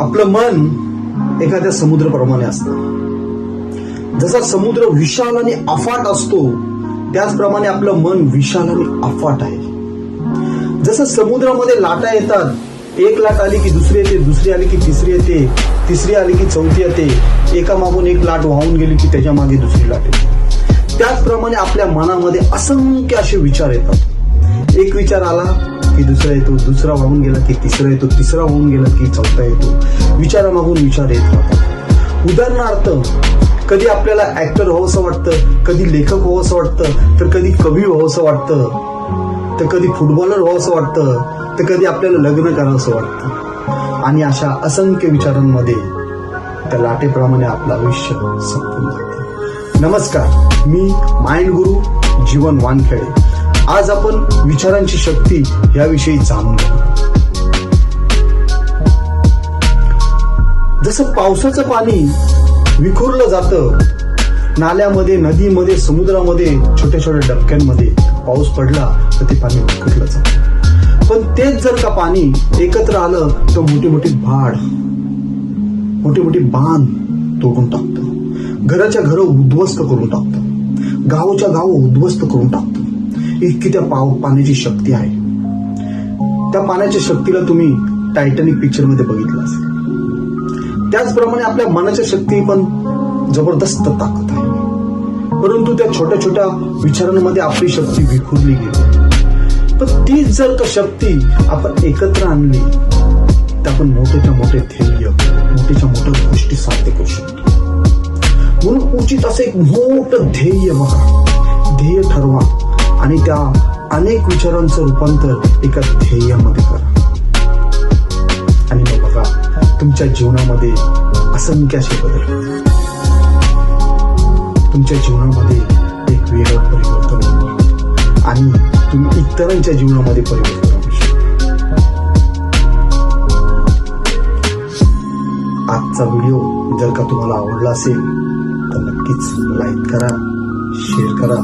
आपलं मन एखाद्या समुद्राप्रमाणे असतं. जसा समुद्र विशाल आणि अफाट असतो त्याचप्रमाणे आपलं मन विशाल आणि अफाट आहे. जसं समुद्रामध्ये लाटा येतात एक लाट आली की दुसरी येते दुसरी आली की तिसरी येते तिसरी आली की चौथी येते. एका मागून एक लाट वाहून गेली की त्याच्यामागे दुसरी लाट येते. त्याचप्रमाणे आपल्या मनामध्ये असंख्य असे विचार येतात. एक विचार आला की दुसरा येतो दुसरा वाहून गेला की तिसरा येतो तिसरा वाहून गेला की चौथा येतो. विचारामागून विचार येत राहतात. उदाहरणार्थ कधी आपल्याला ऍक्टर व्हावंसं वाटतं कधी लेखक व्हावंसं वाटतं तर कधी कवी व्हावंसं वाटतं. तर कधी फुटबॉलर हो व्हावंसं वाटतं तर कधी आपल्याला लग्न करावंसं वाटतं. आणि अशा असंख्य विचारांमध्ये त्या लाटेप्रमाणे आपलं आयुष्य संपून जातं. नमस्कार मी माइंड गुरु जीवन वानखेडे. आज आपण विचारांची शक्ती याविषयी जाणून घेऊ. जसं पावसाचं पाणी विखुरलं जातं नाल्यामध्ये नदीमध्ये समुद्रामध्ये छोट्या छोट्या डबक्यांमध्ये पाऊस पडला तर ते पाणी विखुरलं जातं. पण तेच जर का पाणी एकत्र आलं तर मोठी मोठी भाड मोठी मोठी बांध तोडून टाकतं. घराच्या घरं उद्ध्वस्त करून टाकतं. गावच्या गाव उद्ध्वस्त करून टाकतं. इतकी त्या पाव पाण्याची शक्ती आहे. त्या पाण्याच्या शक्तीला तुम्ही टायटॅनिक पिक्चरमध्ये बघितलं असेल. त्याचप्रमाणे आपल्या मनाच्या शक्ती पण जबरदस्त ताकद. परंतु त्या छोट्या छोट्या विचारांमध्ये आपली शक्ती विखुरली गेली. पण तीच जर का शक्ती आपण एकत्र आणली तर आपण मोठ्याच्या मोठे ध्येय मोठ्याच्या मोठ्या गोष्टी साध्य करू शकतो. म्हणून उचित असं एक मोठं ध्येय बघा. ध्येय ठरवा आणि त्या अनेक विचारांचं रूपांतर एका ध्येयामध्ये करा. आणि मग बघा तुमच्या जीवनामध्ये असंख्य असे बदल. तुमच्या जीवनामध्ये एक वेगळं परिवर्तन होईल आणि तुम्ही इतरांच्या जीवनामध्ये परिवर्तन शकता. आजचा व्हिडिओ जर का तुम्हाला आवडला असेल तर नक्कीच लाईक करा शेअर करा.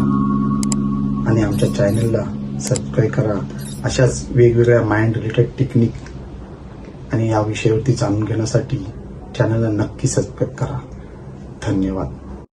आणि आमच्या चॅनलला सबस्क्राईब करा. अशाच वेगवेगळ्या माइंड रिलेटेड टेक्निक आणि या विषयावरती जाणून घेण्यासाठी चॅनलला नक्की सबस्क्राईब करा. धन्यवाद.